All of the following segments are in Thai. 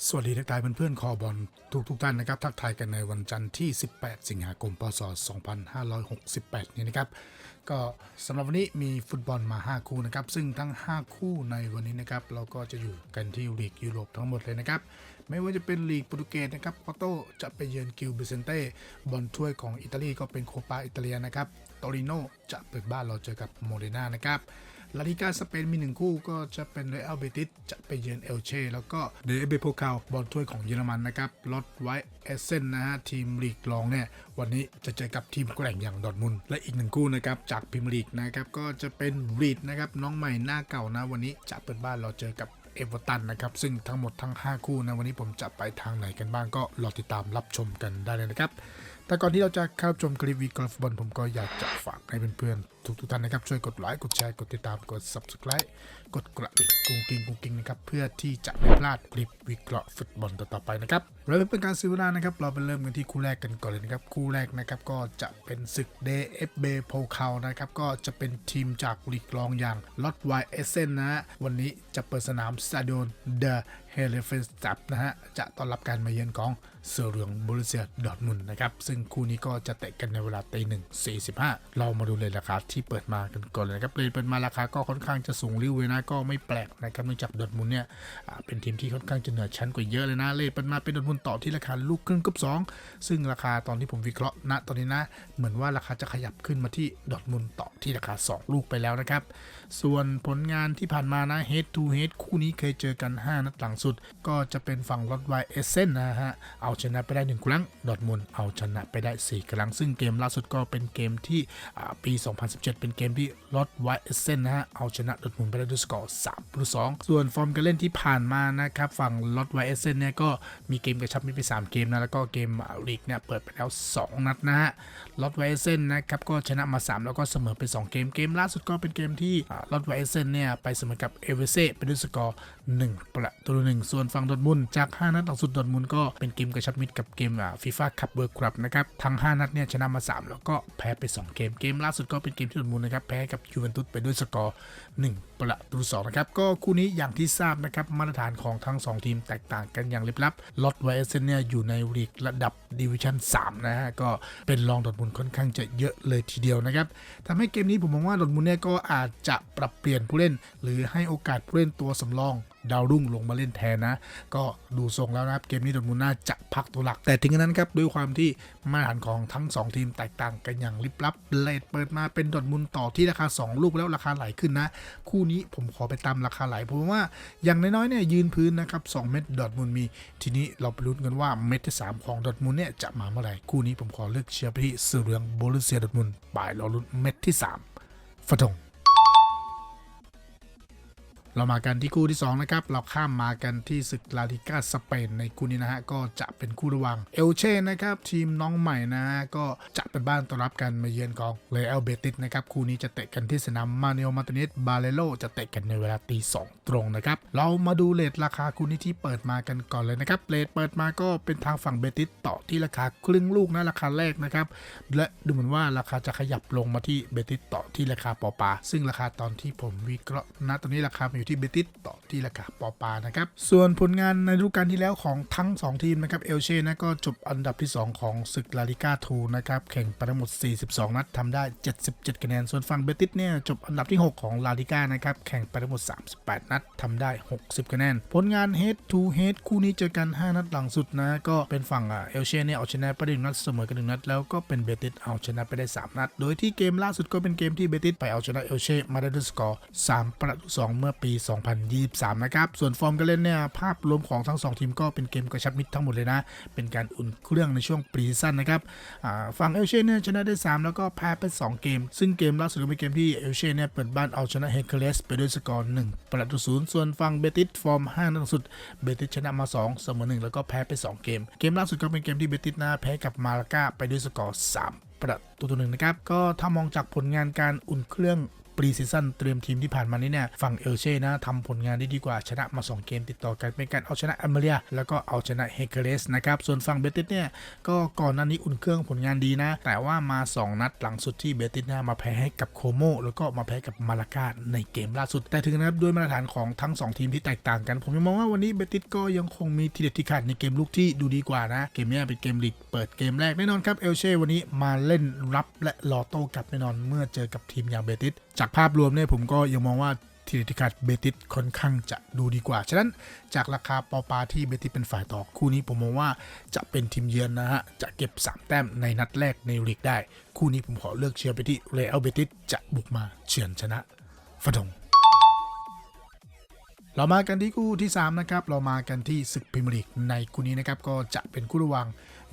สวัสดีทักทายเพื่อนๆคอบอลทุกทุกท่านนะครับ ทักทายกันในวันจันทร์ที่ 18 สิงหาคม พศ 2568 นี้นะครับ ก็สำหรับวันนี้มีฟุตบอลมา 5 คู่นะครับ ซึ่งทั้ง 5 คู่ในวันนี้นะครับ เราก็จะอยู่กันที่ลีกยุโรปทั้งหมดเลยนะครับ ไม่ว่าจะเป็นลีกโปรตุเกสนะครับปอโตจะไปเยือนกิลบิเซนเต้บอลถ้วยของอิตาลีก็เป็นโคปาอิตาเลียนะครับตอริโนจะเปิดบ้านเราเจอกับโมเดนานะครับ ลาลิกาสเปนมีหนึ่งคู่ก็จะเป็นเรอัลเบติสจะไปเยือนเอลเช่แล้วก็เดเบโพคาบอลถ้วยของเยอรมันนะครับลอตไว้เอเซนนะฮะทีมลีกรองเนี่ยวันนี้จะเจอกับทีมแกร่งอย่างดอร์ทมุนและอีกหนึ่งคู่นะครับจากพรีเมียร์ลีกนะครับก็จะเป็นรีดนะครับน้องใหม่หน้าเก่านะวันนี้จะเปิดบ้านเราเจอกับเอเวอร์ตันนะครับซึ่งทั้งหมดทั้ง 5 คู่นะวันนี้ผมจะไปทางไหนกันบ้างก็รอติดตามรับชมกันได้เลยนะครับแต่ก่อนที่เราจะเข้าชมคลิปวีกอล์ฟบอลผมก็อยากจะฝากให้เพื่อนๆทุกๆท่านนะครับช่วยกดไลค์กดแชร์กดติดตามกด subscribe กดกระดิ่งกุ้งกิ้งกุ้งกิ้งนะครับเพื่อที่จะไม่พลาดคลิปวิเคราะห์ฟุตบอลต่อๆไปนะครับเราไม่เป็นการซื้อเวลานะครับ เราไปเริ่มกันที่คู่แรกกันก่อนเลยนะครับคู่แรกนะครับก็จะเป็นศึก DFB โพคานะครับก็จะเป็นทีมจากลีกรองอย่างลอตไวเอเซนนะฮะวันนี้จะเปิดสนามสตาดิโอนเดอะเฮเลเฟนสับนะฮะจะต้อนรับการมาเยือนของเสือเหลืองบรูเซียดอทมุนนะครับซึ่งคู่นี้ก็จะเตะกันในเวลาตีหนึ่งสี่สิบห้าเรามาดูเลยราคาที่เปิดมากันก่อนเลยนะครับเลยเปิดมาราคาก็ค่อนข้างจะสูงริ้วเลยนะก็ไม่แปลกนะครับเนื่องจากดอทมุนเนี่ยเป็นทีมที่ค่อนข้างจะเหนือชั้นกว่าเยอะเลยนะเลยเปิดมาเป็นดอทมุนต่อที่ราคาลูกครึ่งกับสองซึ่งราคาตอนที่ผมวิเคราะห์ณตอนนี้นะ เหมือนว่าราคาจะขยับขึ้นมาที่ดอทมุนต่อที่ราคา 2 ลูกไปแล้วนะครับ ส่วนผลงานที่ผ่านมานะ head to head คู่นี้เคยเจอกัน 5 นัดหลังสุด ก็จะเป็นฝั่งรถไวเอเซนนะฮะ เอาชนะไปได้ 1 ครั้ง ดอทมุนเอาชนะไปได้ 4 ครั้ง ซึ่งเกมล่าสุดก็เป็นเกมที่อ่าปี 2017 เป็นเกมที่รถไวเอเซนนะฮะ เอาชนะดอทมุนไปได้ด้วยสกอร์3ประตู2ส่วนฟอร์มการเล่นที่ผ่านมานะครับ ฝั่งรถไวเอเซนเนี่ยก็มีเกมกระชับมิตรไป 3 เกมนะ แล้วก็เกมลีกเนี่ยเปิดไปแล้ว 2 นัดนะฮะลอตไวเซนนะครับก็ชนะมา 3 แล้วก็เสมอไป 2 เกม เกมล่าสุดก็เป็นเกมที่ลอตไวเซนเนี่ย ไปเสมอกับเอเวเซ่ไปด้วยสกอร์ 1 ประตูหนึ่งส่วนฝั่งดอร์ทมุนจาก 5 นัดหลังสุดดอร์ทมุนก็เป็นเกมกระชับมิตรกับเกมฟีฟ่าคัพเวิร์คครับนะครับ ทั้ง 5 นัดเนี่ยชนะมา 3 แล้วก็แพ้ไป 2 เกมเกมล่าสุดก็เป็นเกมที่ดอร์ทมุนนะครับแพ้กับยูเวนตุสไปด้วยสกอร์ 1 ประตูสองนะครับก็คู่นี้อย่างที่ทราบนะครับมาตรฐานของทั้ง 2 ทีมแตกต่างกันอย่างลิบลับลอตไวเซนเนี่ยอยู่ในลีกระดับดิวิชั่น3นะฮะก็เป็นรองดอร์ทมุนค่อนข้างจะเยอะเลยทีเดียวนะครับทำให้เกมนี้ผมมองว่าดอร์ทมุนเนี่ยก็อาจจะปรับเปลี่ยนผู้เล่น หรือให้โอกาสผู้เล่นตัวสำรองดาวรุ่งลงมาเล่นแทนนะ ก็ดูทรงแล้วนะครับ เกมนี้ดอร์มุน่าจะพักตัวหลัก แต่ถึงนั้นครับ ด้วยความที่มาตรฐานของทั้ง 2 ทีมแตกต่างกันอย่างลิบลับเลทเปิดมาเป็นดอร์มุนต่อที่ราคา 2 ลูกแล้วราคาไหลขึ้นนะ คู่นี้ผมขอไปตามราคาไหลผมว่าอย่างน้อยๆเนี่ยยืนพื้นนะครับ2เม็ดดอร์มุนมี ทีนี้เราไปลุ้นกันว่าเม็ดที่ 3 ของดอร์มุนเนี่ยจะมาเมื่อไหร่คู่นี้ผมขอเลือกเชียร์ไปที่เสือเหลืองโบลูเซียดอร์มุนบ่ายรอลุ้นเม็ดที่ 3ฟะทง เรามากันที่คู่ที่2นะครับเราข้ามมากันที่ศึกลาลิกาสเปนในคู่นี้นะฮะก็จะเป็นคู่ระหว่างเอลเช่นะครับทีมน้องใหม่นะฮะก็จะเป็นบ้านต้อนรับกันมาเยือนของเรอัลเบติสนะครับคู่นี้จะเตะกันที่สนามมาเนลมาติเนสบาเลโลจะเตะกันในเวลาตีสองตรงนะครับเรามาดูเลทราคาคู่นี้ที่เปิดมากันก่อนเลยนะครับเลทเปิดมาก็เป็นทางฝั่งเบติสต่อที่ราคาครึ่งลูกนะราคาแรกนะครับและดูเหมือนว่าราคาจะขยับลงมาที่เบติสต่อที่ราคาปอปาซึ่งราคาตอนที่ผมวิเคราะห์ณตอนนี้ราคามาอยู่ที่เบติสต่อที่ราคาปอปานะครับ ส่วนผลงานในฤดูกาลที่แล้วของทั้ง 2 ทีมนะครับ เอลเช่นะก็จบอันดับที่ 2 ของศึกลาลิก้าทูนะครับ แข่งไปทั้งหมด 42 นัดทำได้ 77 คะแนน ส่วนฝั่งเบติสเนี่ยจบอันดับที่ 6 ของลาลิก้านะครับ แข่งไปทั้งหมด 38 นัดทำได้ 60 คะแนน ผลงาน head to head คู่นี้เจอกัน 5 นัดหลังสุดนะ ก็เป็นฝั่งอะเอลเช่เนี่ยเอาชนะไปได้หนึ่งนัดเสมอกันหนึ่งนัด แล้วก็เป็นเบติสเอาชนะไปได้ 3 นัด โดยที่เกมล่าสุดก็เป็นเกมที่เบติสไปเอาชนะเอลเช่มาได้ด้วยสกอร์ 3 ประตู 2 เมื่อปี2023 นะครับ ส่วนฟอร์มการเล่นเนี่ยภาพรวมของทั้ง 2 ทีมก็เป็นเกมกระชับมิตรทั้งหมดเลยนะ เป็นการอุ่นเครื่องในช่วงปรีซั่นนะครับฝั่งเอลเช่เนี่ยชนะได้ 3 แล้วก็แพ้ไป 2 เกม ซึ่งเกมล่าสุดก็เป็นเกมที่เอลเช่เนี่ยเปิดบ้านเอาชนะเฮเกเลสไปด้วยสกอร์1ประตูศูนย์ส่วนฝั่งเบติสฟอร์ม5นัดหลังสุดเบติสชนะมา 2 เสมอ1แล้วก็แพ้ไป 2 เกม เกมล่าสุดก็เป็นเกมที่เบติสนะแพ้กับมาลากาไปด้วยสกอร์3ประตูตัวหนึ่งนะครับ ก็ถ้ามองจากผลงานการอุ่นเครื่อง ปรีซีซั่นเตรียมทีมที่ผ่านมานี้เนี่ยฝั่งเอลเช่นะทำผลงานได้ดีกว่าชนะมา 2 เกมติดต่อกันเป็นการเอาชนะอเมเรีย แล้วก็เอาชนะเฮเกเรสนะครับส่วนฝั่งเบติสเนี่ยก็ก่อนหน้านี้อุ่นเครื่องผลงานดีนะ แต่ว่ามา 2 นัดหลังสุดที่เบติสเนี่ยมาแพ้ให้กับโคโมแล้วก็มาแพ้กับมาลากาในเกมล่าสุด แต่ถึงนะครับด้วยมาตรฐานของทั้ง 2 ทีมที่แตกต่างกัน ผมยังมองว่าวันนี้เบติสก็ยังคงมีทีเด็ดที่ขาดในเกมลุกที่ดูดีกว่านะเกมนี้เป็นเกมลีกเปิดเกมแรกแน่นอนครับเอลเช่วันนี้มาเล่นรับและรอโต้กลับแน่นอนเมื่อเจอกับทีมอย่างเบติสจากภาพรวมเนี่ยผมก็ยังมองว่าทีเด็ดที่ขาเบติสค่อนข้างจะดูดีกว่า ฉะนั้นจากราคาปอปาที่เบติสเป็นฝ่ายต่อคู่นี้ผมมองว่าจะเป็นทีมเยือนนะฮะ จะเก็บ 3 แต้มในนัดแรกในลีกได้ คู่นี้ผมขอเลือกเชียร์ไปที่เรอัลเบติสจะบุกมาเฉือนชนะฟะดง เรามากันที่คู่ที่ 3 นะครับ เรามากันที่ศึกพรีเมียร์ลีกในคู่นี้นะครับ ก็จะเป็นคู่ระหว่าง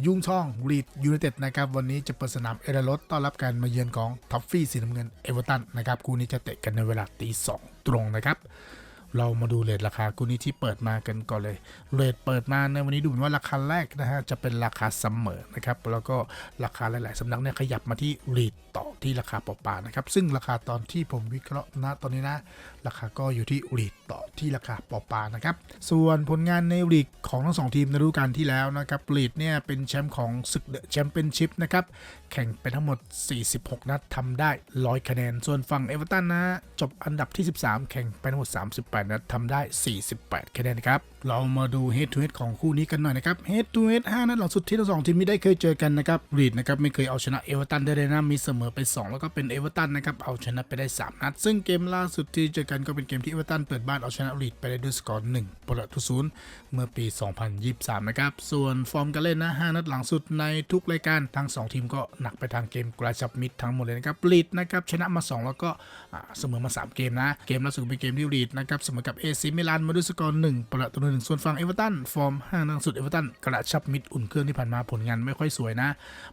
ยุ่งช่องรีดยูไนเต็ดนะครับ วันนี้จะเปิดสนามเอเดรสต้อนรับการมาเยือนของท็อฟฟี่สีน้ำเงินเอเวอร์ตันนะครับ คู่นี้จะเตะกันในเวลาตีสองตรงนะครับ เรามาดูเลทราคาคู่นี้ที่เปิดมากันก่อนเลยเลทเปิดมาในวันนี้ดูเหมือนว่าราคาแรกนะฮะจะเป็นราคาเสมอนะครับแล้วก็ราคาหลาย ๆสำนักเนี่ยขยับมาที่รีดต่อที่ราคาปอปานะครับซึ่งราคาตอนที่ผมวิเคราะห์นะตอนนี้นะ ราคาก็อยู่ที่รีดต่อที่ราคาปอปานะครับส่วนผลงานในลีกของทั้งสองทีมในฤดูกาลที่แล้วนะครับรีดเนี่ยเป็นแชมป์ของศึกเดอะแชมเปี้ยนชิพนะครับแข่งไปทั้งหมด 46 นัดทำได้ 100 คะแนน ส่วนฝั่งเอเวอร์ตันนะจบอันดับที่ 13 แข่งไปทั้งหมด 38 8 นัดทำได้ 48 คะแนนครับเรามาดู head to head ของคู่นี้กันหน่อยนะครับ head to head 5นัดหลังสุดที่ทั้งสองทีมไม่ได้เคยเจอกันนะครับรีดนะครับไม่เคยเอาชนะเอเวอร์ตันได้เลยนะมีเสมอไป 2 แล้วก็เป็นเอเวอร์ตันนะครับเอาชนะไปได้ 3 นัด ซึ่งเกมล่าสุดที่เจอกันก็เป็นเกมที่เอเวอร์ตันเปิดบ้านเอาชนะรีดไปได้ด้วยสกอร์1ประตูศูนย์เมื่อปี 2023 นะครับส่วนฟอร์มการเล่นนะ5นัดหลังสุดในทุกรายการทั้ง 2 ทีมก็หนักไปทางเกมกระชับมิตรทั้งหมดเลยนะครับรีดนะครับชนะมา 2 แล้วก็เสมอมา 3 เกมนะเกมล่าสุดเป็นเกมที่รีดนะครับเสมอกับเอซีมิลานมาด้วยสกอร์1ประตูหนึ่งส่วนฝั่งเอเวอร์ตันฟอร์ม5นัดหลังสุดเอเวอร์ตันกระชับมิดอุ่นเครื่องที่ผ่านมาผลงานไม่ค่อยสวยนะ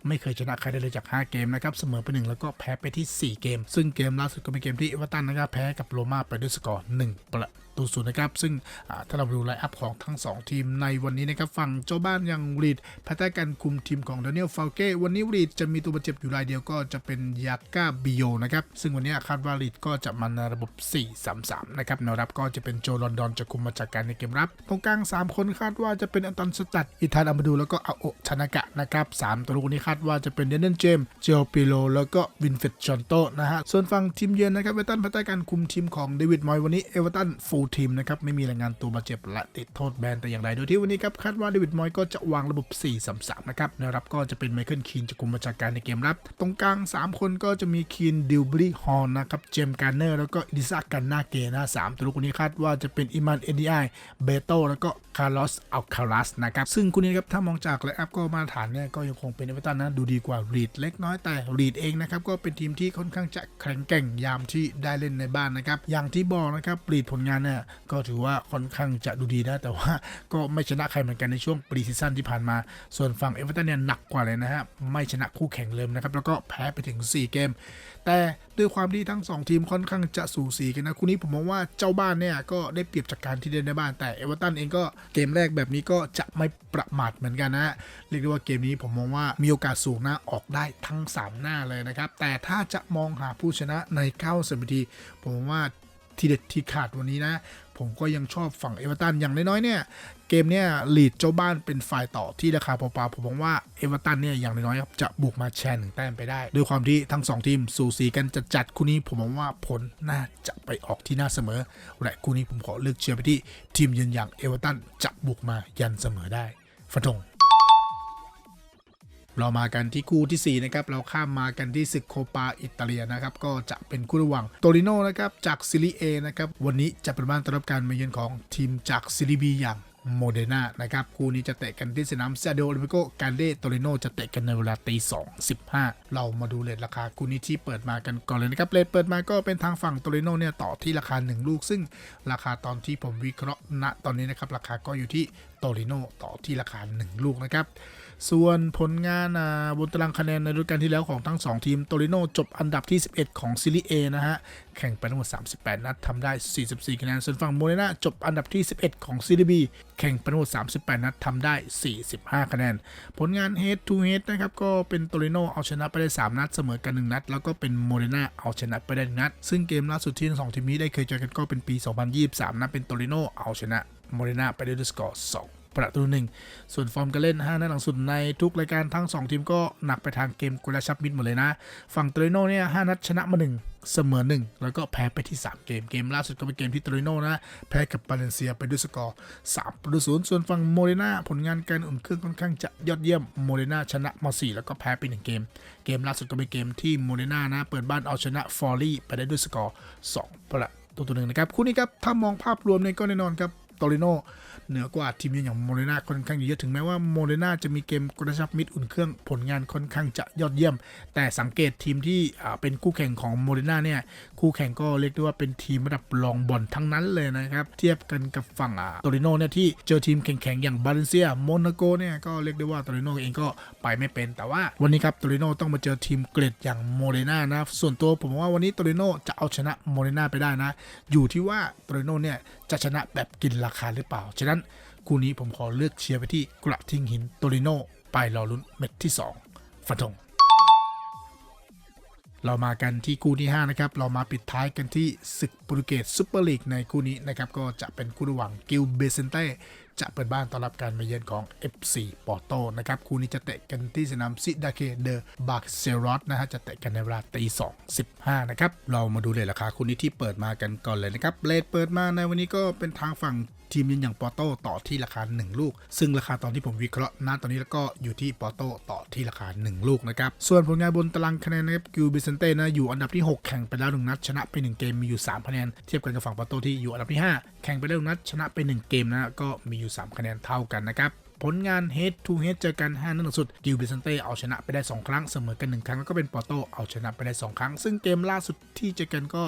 ไม่เคยชนะใครได้เลยจาก 5 เกมนะครับเสมอไป 1 แล้วก็แพ้ไปที่ 4 เกม ซึ่งเกมล่าสุดก็เป็นเกมที่เอเวอร์ตันนะครับแพ้กับโรม่าไปด้วยสกอร์1ประ ตูศูนย์นะครับ ซึ่งถ้าเราดูไลน์อัพของทั้ง 2 ทีมในวันนี้นะครับ ฝั่งเจ้าบ้านยังรีดภายใต้การคุมทีมของดานิเอลฟาเก้วันนี้รีดจะมีตัวบาดเจ็บอยู่รายเดียวก็จะเป็นยาก้าบิโยนะครับ ซึ่งวันนี้คาดว่ารีดก็จะมาในระบบ 4-3-3 นะครับแนวรับก็จะเป็นโจลอนดอนจะคุมมาจากการในเกมรับ ตรงกลาง 3 คนคาดว่าจะเป็นอันตอนสตัดอิทานอามาดูแล้วก็อาโอชนากะนะครับสามตัวลูกนี้คาดว่าจะเป็นเดนเนนเจมเจลปิโลแล้วก็วินเฟตชอนโตนะฮะส่วนฝั่งทีมเยือนนะครับเอเวอร์ตันภายใต้การคุมทีมของเดวิดมอยวันนี้เอเวอร์ตันฟูลทีมนะครับไม่มีรายงานตัวบาดเจ็บและติดโทษแบนแต่อย่างใดโดยที่วันนี้ครับคาดว่าเดวิดมอยก็จะวางระบบ 4-3-3 นะครับแนวรับก็จะเป็นไมเคิลคีนจะคุมมาจาการในเกมรับ ตรงกลาง 3 คนก็จะมีคีนดิวบรีฮอลนะครับเจมการเนอร์แล้วก็อิดิซากันนาเกนะสามตัวลูกนี้คาดว่าจะเป็นอิมานเอ็นดีไอเบโตแล้วก็คาร์ลอสอัลคารัสนะครับซึ่งคู่นี้ครับถ้ามองจากไลน์อัพก็มาตรฐานเนี่ยก็ยังคงเป็นเอเวอเร์ตันนะดูดีกว่ารีดเล็กน้อยแต่รีดเองนะครับก็เป็นทีมที่ค่อนข้างจะแข็งแกร่งยามที่ได้เล่นในบ้านนะครับอย่างที่บอกนะครับรีดผลงานเนี่ยก็ถือว่าค่อนข้างจะดูดีนะ แต่ว่าก็ไม่ชนะใครเหมือนกันในช่วงปรีซีซั่นที่ผ่านมา ส่วนฝั่งเอเวอเรตันเนี่ยหนักกว่าเลยนะฮะ ไม่ชนะคู่แข่งเลยนะครับ แล้วก็แพ้ไปถึง 4 เกม แต่ด้วยความที่ทั้ง 2 ทีมค่อนข้างจะสูสีกันนะ คู่นี้ผมมองว่าเจ้าบ้านเนี่ยก็ได้เปรียบจากการที่เล่นในบ้าน แต่เอเวอเรตันเองก็เกมแรกแบบนี้ก็จะไม่ประมาทเหมือนกันนะเรียกได้ว่าเกมนี้ผมมองว่ามีโอกาสสูงนะออกได้ทั้ง 3 หน้าเลยนะครับ แต่ถ้าจะมองหาผู้ชนะใน90นาทีผมว่า ทีเด็ดที่ขาดวันนี้นะ ผมก็ยังชอบฝั่งเอเวอร์ตันอย่างน้อยๆเนี่ยเกมเนี่ยลีดเจ้าบ้านเป็นฝ่ายต่อที่ราคาเปล่าๆผมมองว่าเอเวอร์ตันเนี่ยอย่างน้อยๆครับจะบุกมาแชร์หนึ่งแต้มไปได้ ด้วยความที่ทั้ง 2 ทีมสูสีกันจะจัดคู่นี้ผมมองว่าผลน่าจะไปออกที่หน้าเสมอ และคู่นี้ผมขอเลือกเชียร์ไปที่ทีมยืนอย่างเอเวอร์ตันจะบุกมายันเสมอได้ฟันธง เรามากันที่คู่ทีสี่ 4 นะครับ เราข้ามมากันที่ศึกโคปาอิตาเลียนะครับ ก็จะเป็นคู่ระหว่างโตริโนนะครับ จากซิลีเอนะครับ วันนี้จะเป็นบ้านต้อนรับการมาเยือนของทีมจากซิลีบีอย่างโมเดนานะครับ คู่นี้จะเตะกันที่สนามซาโดโอลิมปิโกการเดโตริโนจะเตะกันในเวลาตีสองสิบห้าเรามาดูเลทราคาคู่นี้ที่เปิดมากันก่อนเลยนะครับเลทเปิดมาก็เป็นทางฝั่งโตริโนเนี่ยต่อที่ราคา 1 ลูก ซึ่งราคาตอนที่ผมวิเคราะห์ณตอนนี้นะครับราคาก็อยู่ที่โตริโนต่อที่ราคา 1 ลูกนะครับ ส่วนผลงานบนตารางคะแนนในฤดูกาลที่แล้วของทั้ง 2 ทีม โตริโนจบอันดับที่ 11 ของซีรีส์ A นะฮะ แข่งไปทั้งหมด 38 นัดทำได้ 44 คะแนน ส่วนฝั่งโมเรนาจบอันดับที่ 11 ของซีรีส์ B แข่งไปทั้งหมด 38 นัดทำได้ 45 คะแนน ผลงาน Head to Head นะครับ ก็เป็นโตริโนเอาชนะไปได้ 3 นัด เสมอกัน 1 นัด แล้วก็เป็นโมเรนาเอาชนะไปได้1นัด ซึ่งเกมล่าสุดที่ทั้งสองทีมนี้ได้เคยเจอกันก็เป็นปี 2023นะเป็นโตริโนเอาชนะโมเรนาไปได้ด้วยสกอร์2 ประตูหนึ่งส่วนฟอร์มการเล่น 5 นัดหลังสุดในทุกรายการทั้ง 2 ทีมก็หนักไปทางเกมกระชับมิตรหมดเลยนะ ฝั่งโตรโนเนี่ย5นัดชนะมา 1 เสมอ 1 แล้วก็แพ้ไปที่ 3 เกม เกมล่าสุดก็เป็นเกมที่โตรโนนะแพ้กับบาเลนเซียไปด้วยสกอร์3ประตูศูนย์ส่วนฝั่งโมเรนาผลงานการอุ่นเครื่องค่อนข้างจะยอดเยี่ยมโมเรนาชนะมา4แล้วก็แพ้ไป1เกม เกมล่าสุดก็เป็นเกมที่โมเรนานะเปิดบ้านเอาชนะฟอร์รี่ไปได้ด้วยสกอร์2ประตูต่อหนึ่งนะครับคู่นี้ครับถ้ามองภาพรวมเนี่ยก็แน่นอนครับ โตริโนเหนือกว่าทีมอย่างโมเรนาค่อนข้างเยอะถึงแม้ว่าโมเรนาจะมีเกมกระชับมิตรอุ่นเครื่องผลงานค่อนข้างจะยอดเยี่ยม แต่สังเกตทีมที่เป็นคู่แข่งของโมเรนาเนี่ยคู่แข่งก็เรียกได้ว่าเป็นทีมระดับรองบอลทั้งนั้นเลยนะครับ เทียบกันกับฝั่งอ่าโตริโนเนี่ยที่เจอทีมแข็งๆอย่างบาเลนเซียโมนาโกเนี่ยก็เรียกได้ว่าโตริโนเองก็ไปไม่เป็น แต่ว่าวันนี้ครับโตริโนต้องมาเจอทีมเกรดอย่างโมเรนานะส่วนตัวผมว่าวันนี้โตริโนจะเอาชนะโมเรนาไปได้นะ อยู่ที่ว่าโตริโนเนี่ยจะชนะแบบกินราคาหรือเปล่า ฉะนั้นคู่นี้ผมขอเลือกเชียร์ไปที่กระทิงหินโตริโนไปรอลุ้นเม็ดที่ 2 ฟันธง เรามากันที่คู่ที่ 5 นะครับ เรามาปิดท้ายกันที่ศึกโปรตุเกสซูเปอร์ลีกในคู่นี้นะครับ ก็จะเป็นคู่ระหว่างกิลเบเซนเต้จะเปิดบ้านต้อนรับการมาเยือนของ FC ปอร์โตนะครับ คู่นี้จะเตะกันที่สนามซิดาเคเดอบาร์เซรอสนะฮะ จะเตะกันในเวลาตีสองสิบห้านะครับ เรามาดูเลยราคาคู่นี้ที่เปิดมากันก่อนเลยนะครับเลทเปิดมาในวันนี้ก็เป็นทางฝั่ง ทีมยืนอย่างปอโต้ต่อที่ราคา 1 ลูก ซึ่งราคาตอนที่ผมวิเคราะห์ณตอนนี้แล้วก็อยู่ที่ปอโต้ต่อที่ราคา 1 ลูกนะครับ ส่วนผลงานบนตารางคะแนนนะครับกิวบิเซนเต้นะอยู่อันดับที่ 6 แข่งไปแล้ว1นัดชนะไป 1 เกมมีอยู่ 3 คะแนน เทียบกันกับฝั่งปอโต้ที่อยู่อันดับที่ 5 แข่งไปแล้วหนึ่งนัดชนะไป 1 เกมนะก็มีอยู่ 3 คะแนนเท่ากันนะครับ ผลงาน Head to Head เจอกัน5นัดหลังสุดกิลบิเซนเต้เอาชนะไปได้ 2 ครั้งเสมอกัน 1 ครั้ง แล้วก็เป็นปอโตเอาชนะไปได้ 2 ครั้ง ซึ่งเกมล่าสุดที่เจอกันก็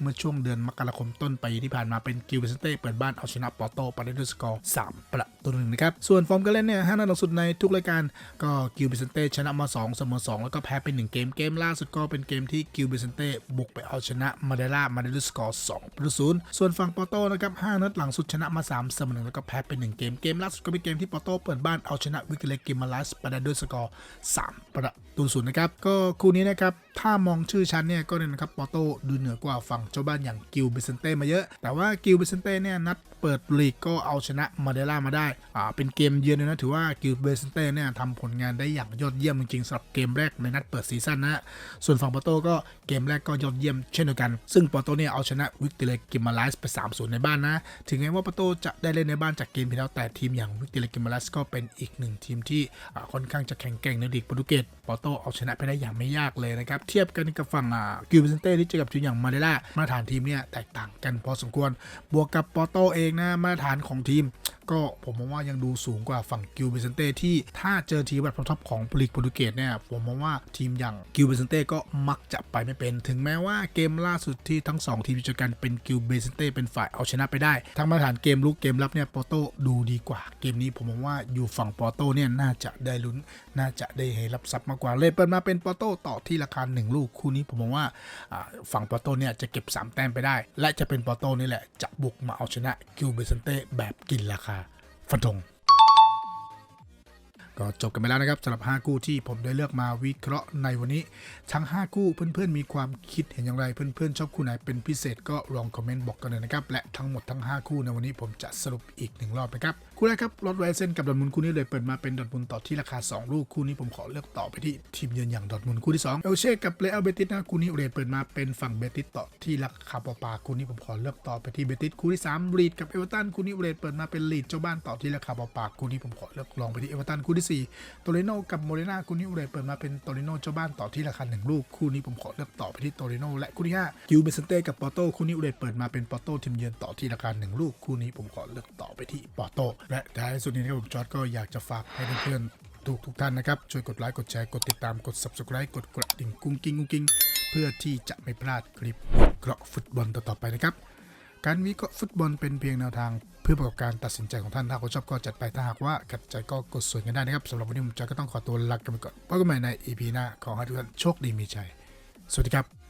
เมื่อช่วงเดือนมกราคมต้นปีที่ผ่านมาเป็นกิลบิเซนเต้เปิดบ้านเอาชนะปอโตไปได้ด้วยสกอร์3ประตูหนึ่งนะครับส่วนฟอร์มการเล่นเนี่ย5นัดหลังสุดในทุกรายการก็กิลบิเซนเต้ชนะมา 2 เสมอ 2 แล้วก็แพ้ไป1เกมเกมล่าสุดก็เป็นเกมที่กิลบิเซนเต้บุกไปเอาชนะมาเดล่ามาได้ด้วยสกอร์2ประตูศูนย์ส่วนฝั่งปอโตนะครับ5นัดหลังสุดชนะมา3เสมอ1แล้วก็แพ้ไป1เกมเกมล่าสุดก็เป็นเกมที่ปอโตเปิดบ้านเอาชนะวิกเลกิมาลัสไปได้ด้วยสกอร์ 3 ประตูศูนย์นะครับ ก็คู่นี้นะครับ ถ้ามองชื่อชั้นเนี่ย ก็เนี่ยนะครับปอโต้ดูเหนือกว่าฝั่งเจ้าบ้านอย่างกิลเบเซนเต้มาเยอะ แต่ว่ากิลเบเซนเต้เนี่ยนัดเปิดลีกก็เอาชนะมาเดล่ามาได้อ่าเป็นเกมเยือนเลยนะถือว่ากิลเบเซนเต้เนี่ยทำผลงานได้อย่างยอดเยี่ยมจริงๆสำหรับเกมแรกในนัดเปิดซีซั่นนะส่วนฝั่งปอโต้ก็เกมแรกก็ยอดเยี่ยมเช่นเดียวกัน ซึ่งปอโต้เนี่ยเอาชนะวิกเตเลกิมาลัสไป3-0ในบ้านนะ ถึงแม้ว่าปอโต้จะได้เล่นในบ้านจากเกมที่แล้วแต่ทีมอย่างวิกเตเลกิมาลัสก็เป็นอีกหนึ่งทีมที่ค่อนข้างจะแข็งแกร่งในลีกโปรตุเกสปอร์โตเอาชนะไปได้อย่างไม่ยากเลยนะครับ เทียบกันกับฝั่งกิลเบนเต้ที่เจอกับทีมอย่างมาเดล่ามาตรฐานทีมเนี่ยแตกต่างกันพอสมควร บวกกับปอร์โตเองนะมาตรฐานของทีม ก็ผมมองว่ายังดูสูงกว่าฝั่งกิลเบนเต้ที่ถ้าเจอทีมแบบท็อปของลีกโปรตุเกสเนี่ยผมมองว่าทีมอย่างกิลเบนเต้ก็มักจะไปไม่เป็น ถึงแม้ว่าเกมล่าสุดที่ทั้ง 2 ทีมเจอกันเป็นกิลเบนเต้เป็นฝ่ายเอาชนะไปได้ทั้งมาตรฐานเกมลุกเกมรับเนี่ยปอร์โตดูดีกว่าเกมนี้ผมมองว่าอยู่ฝั่งปอโต้เนี่ยน่าจะได้ลุ้นน่าจะได้ให้รับทรัพย์มากกว่าเลยเปิดมาเป็นปอโต้ต่อที่ราคา1ลูกคู่นี้ผมมองว่าฝั่งปอโต้เนี่ยจะเก็บ 3 แต้มไปได้ และจะเป็นปอโต้นี่แหละจะบุกมาเอาชนะคิวเบซันเต้แบบกินราคาฟันธง ก็จบกันไปแล้วนะครับสำหรับ 5 คู่ที่ผมได้เลือกมาวิเคราะห์ในวันนี้ ทั้ง 5 คู่เพื่อนๆ มีความคิดเห็นอย่างไรเพื่อนๆ ชอบคู่ไหนเป็นพิเศษก็ลองคอมเมนต์บอกกันเลยนะครับและทั้งหมดทั้ง 5 คู่ในวันนี้ผมจะสรุปอีกหนึ่งรอบนะครับคู่แรกครับรถไวเซนกับดอทมุนคู่นี้เลยเปิดมาเป็นดอทมุนต่อที่ราคา 2 ลูกคู่นี้ผมขอเลือกต่อไปที่ทีมเยือนอย่างดอทมุนคู่ที่2เอลเช่กับเรอัลเบติสนะคู่นี้เรทเปิดมาเป็นฝั่งเบติสต่อที่ราคาปอปาคู่นี้ผมขอเลือกต่อไปที่เบติสคู่ที่3ลีดกับเอเวอร์ตันคู่นี้เรทเปิดมาเป็นลีดเจ้าบ้านต่อที่ราคาปอปาคู่นี้ผมขอเลือกลองไปที่เอเวอร์ตันคู่ที่4โตเรโนกับโมเรนาคู่นี้เรเปิดมาเป็นโตเรโนเจ้าบ้านต่อที่ราคา1ลูกคู่นี้ผมขอเลือกต่อไปที่โตเรโนและคู่ที่5กิวเบสเต้กับปอโต้คู่นี้เรเปิดมาเป็นปอโต้ทีมเยือนต่อที่ราคา1ลูกคู่นี้ผมขอเลือกต่อไปที่ปอโต้และท้ายสุดนี้นะครับผมจอร์ดก็อยากจะฝากให้เพื่อนๆทุกทุกท่านนะครับช่วยกดไลค์กดแชร์กดติดตามกด subscribe กดกระดิ่งกุ้งกิ้งกุ้งกิ้งเพื่อที่จะไม่พลาดคลิปเคราะฟุตบอลต่อๆไปนะครับ การวิเคราะห์ฟุตบอลเป็นเพียงแนวทางเพื่อประกอบการตัดสินใจของท่าน ถ้าคุณชอบก็จัดไป ถ้าหากว่าขัดใจก็กดส่วนกันได้นะครับสำหรับวันนี้ผมจะก็ต้องขอตัวลากันไปก่อนพบกันใหม่ใน EP หน้าขอให้ทุกท่านโชคดีมีชัย สวัสดีครับ